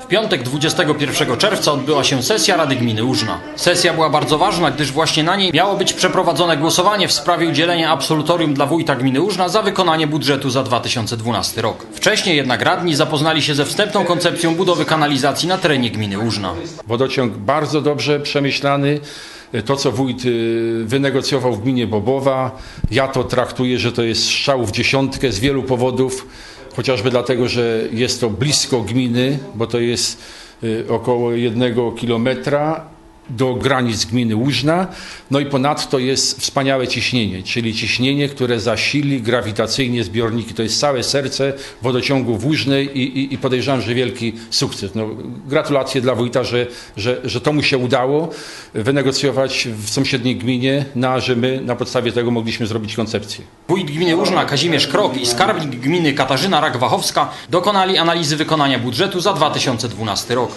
W piątek 21 czerwca odbyła się sesja Rady Gminy Łużna. Sesja była bardzo ważna, gdyż właśnie na niej miało być przeprowadzone głosowanie w sprawie udzielenia absolutorium dla wójta gminy Łużna za wykonanie budżetu za 2012 rok. Wcześniej jednak radni zapoznali się ze wstępną koncepcją budowy kanalizacji na terenie gminy Łużna. Wodociąg bardzo dobrze przemyślany. To, co wójt y, wynegocjował w gminie Bobowa, ja to traktuję, że to jest strzał w dziesiątkę z wielu powodów. Chociażby dlatego, że jest to blisko gminy, bo to jest y, około jednego kilometra do granic gminy Łużna. No i ponadto jest wspaniałe ciśnienie, czyli ciśnienie, które zasili grawitacyjnie zbiorniki. To jest całe serce wodociągu w Łużnej i, i, i podejrzewam, że wielki sukces. No, gratulacje dla wójta, że, że, że to mu się udało wynegocjować w sąsiedniej gminie, na, że my na podstawie tego mogliśmy zrobić koncepcję. Wójt gminy Łużna Kazimierz Krok i skarbnik gminy Katarzyna Rak-Wachowska dokonali analizy wykonania budżetu za 2012 rok.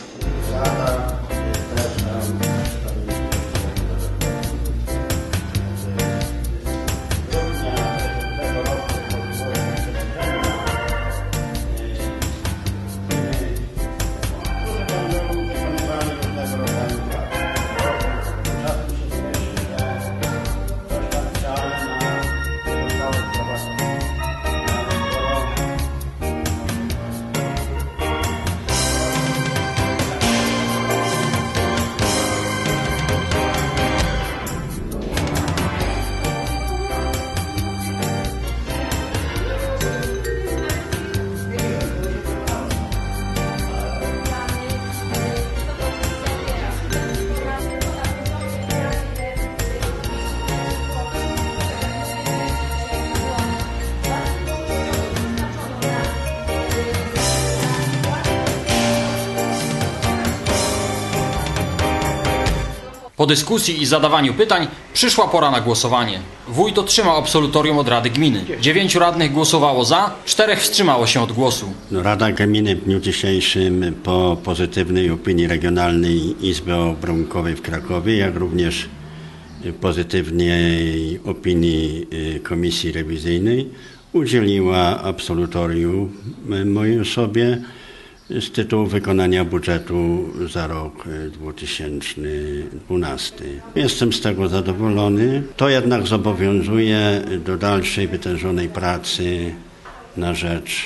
Po dyskusji i zadawaniu pytań przyszła pora na głosowanie. Wójt otrzymał absolutorium od Rady Gminy. Dziewięciu radnych głosowało za, czterech wstrzymało się od głosu. No, Rada Gminy w dniu dzisiejszym po pozytywnej opinii Regionalnej Izby Obrachunkowej w Krakowie, jak również pozytywnej opinii y, Komisji Rewizyjnej udzieliła absolutorium y, mojej osobie z tytułu wykonania budżetu za rok y, 2012. Jestem z tego zadowolony. To jednak zobowiązuje do dalszej wytężonej pracy na rzecz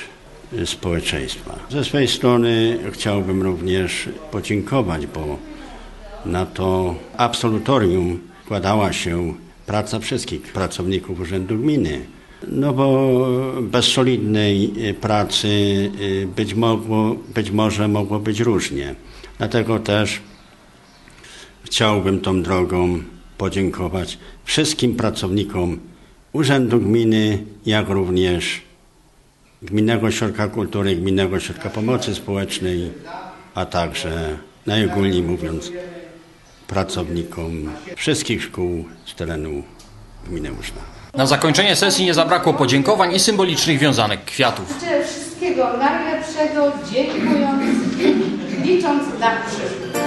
y, społeczeństwa. Ze swojej strony chciałbym również podziękować, bo na to absolutorium składała się praca wszystkich pracowników Urzędu Gminy. No bo bez solidnej y, pracy y, być, mogło, być może mogło być różnie. Dlatego też chciałbym tą drogą podziękować wszystkim pracownikom Urzędu Gminy, jak również Gminnego Ośrodka Kultury, Gminnego Ośrodka Pomocy Społecznej, a także najogólniej mówiąc pracownikom wszystkich szkół z terenu gminy Łużna. Na zakończenie sesji nie zabrakło podziękowań i symbolicznych wiązanek kwiatów. Życzę wszystkiego najlepszego, dziękując, licząc na przyszłość.